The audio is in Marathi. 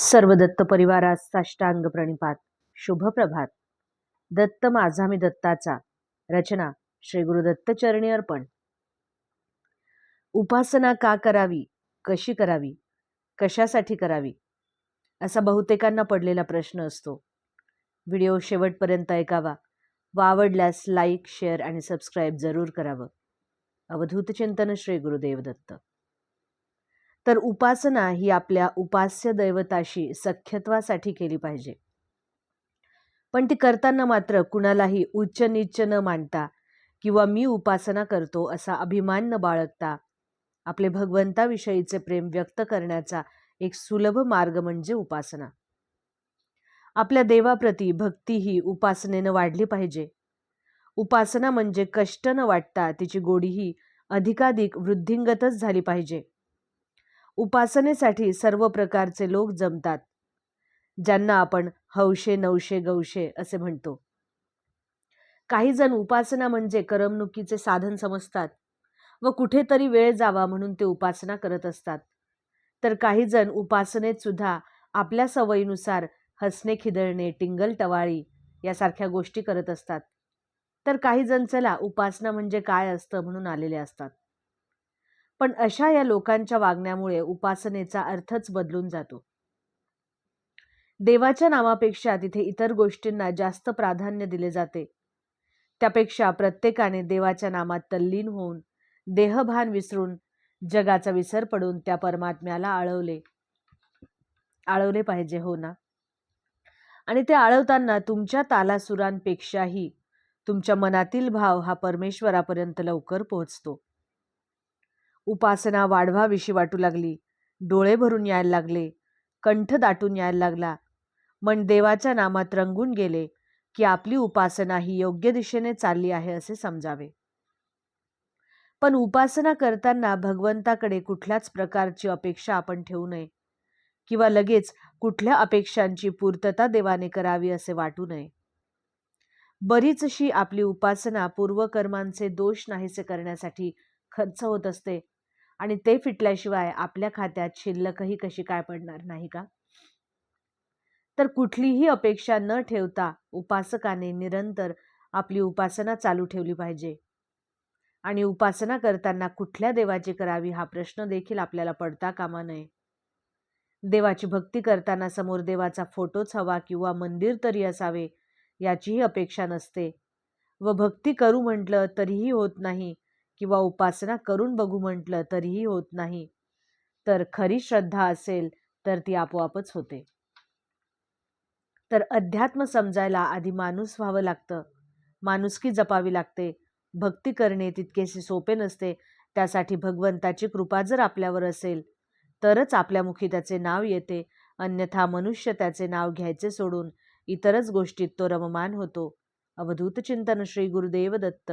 सर्व दत्त परिवारास साष्टांग प्रणिपात. शुभप्रभात दत्त माझा मी दत्ताचा. रचना श्री गुरुदत्त चरणी अर्पण. उपासना का करावी? कशी करावी? कशासाठी करावी? असा बहुतेकांना पडलेला प्रश्न असतो. व्हिडिओ शेवटपर्यंत ऐकावा. व आवडल्यास लाईक शेअर आणि सबस्क्राईब जरूर करावं. अवधूत चिंतन श्री गुरुदेव दत्त. तर उपासना ही आपल्या उपास्य दैवताशी सख्यत्वासाठी केली पाहिजे. पण ती करताना मात्र कुणालाही उच्च नीच न मानता किंवा मी उपासना करतो असा अभिमान न बाळगता आपले भगवंताविषयीचे प्रेम व्यक्त करण्याचा एक सुलभ मार्ग म्हणजे उपासना. आपल्या देवाप्रती भक्ती ही उपासनेनं वाढली पाहिजे. उपासना म्हणजे कष्ट न वाटता तिची गोडीही अधिकाधिक वृद्धिंगतच झाली पाहिजे. उपासनेसाठी सर्व प्रकारचे लोक जमतात ज्यांना आपण हौशे नवशे गौशे असे म्हणतो. काही जण उपासना म्हणजे करमणुकीचे साधन समजतात व कुठेतरी वेळ जावा म्हणून ते उपासना करत असतात. तर काही जण उपासनेत सुद्धा आपल्या सवयीनुसार हसणे खिदळणे टिंगल टवाळी यासारख्या गोष्टी करत असतात. तर काही जण चला उपासना म्हणजे काय असतं म्हणून आलेले असतात. पण अशा या लोकांच्या वागण्यामुळे उपासनेचा अर्थच बदलून जातो. देवाच्या नावापेक्षा तिथे इतर गोष्टींना जास्त प्राधान्य दिले जाते. त्यापेक्षा प्रत्येकाने देवाच्या नामात तल्लीन होऊन देहभान विसरून जगाचा विसर पडून त्या परमात्म्याला आळवले. आळवले पाहिजे हो ना? आणि ते आळवताना तुमच्या तालासुरांपेक्षाही तुमच्या मनातील भाव हा परमेश्वरापर्यंत लवकर पोहोचतो. उपासना वाढवाविषयी वाटू लागली. डोळे भरून यायला लागले. कंठ दाटून यायला लागला. मन देवाच्या नामात रंगून गेले की आपली उपासना ही योग्य दिशेने चालली आहे असे समजावे. पण उपासना करताना भगवंताकडे कुठल्याच प्रकारची अपेक्षा आपण ठेवू नये. किंवा लगेच कुठल्या अपेक्षांची पूर्तता देवाने करावी असे वाटू नये. बरीचशी आपली उपासना पूर्वकर्मांचे दोष नाहीसे करण्यासाठी खर्च होत असते. आणि ते फिटल्याशिवाय आपल्या खात्यात शिल्लकही कशी काय पडणार नाही का? तर कुठलीही अपेक्षा न ठेवता उपासकाने निरंतर आपली उपासना चालू ठेवली पाहिजे. आणि उपासना करताना कुठल्या देवाची करावी हा प्रश्न देखील आपल्याला पडता कामा नये. देवाची भक्ती करताना समोर देवाचा फोटोच हवा किंवा मंदिर तरी असावे याचीही अपेक्षा नसते. व भक्ती करू म्हटलं तरीही होत नाही. किंवा उपासना करून बघू म्हटलं तरीही होत नाही. तर खरी श्रद्धा असेल तर ती आपोआपच होते. तर अध्यात्म समजायला आधी माणूस व्हावं लागतं. माणुसकी जपावी लागते. भक्ती करणे तितकेसे सोपे नसते. त्यासाठी भगवंताची कृपा जर आपल्यावर असेल तरच आपल्या मुखी त्याचे नाव येते. अन्यथा मनुष्य त्याचे नाव घ्यायचे सोडून इतरच गोष्टीत तो रममान होतो. अवधूत चिंतन श्री गुरुदेव दत्त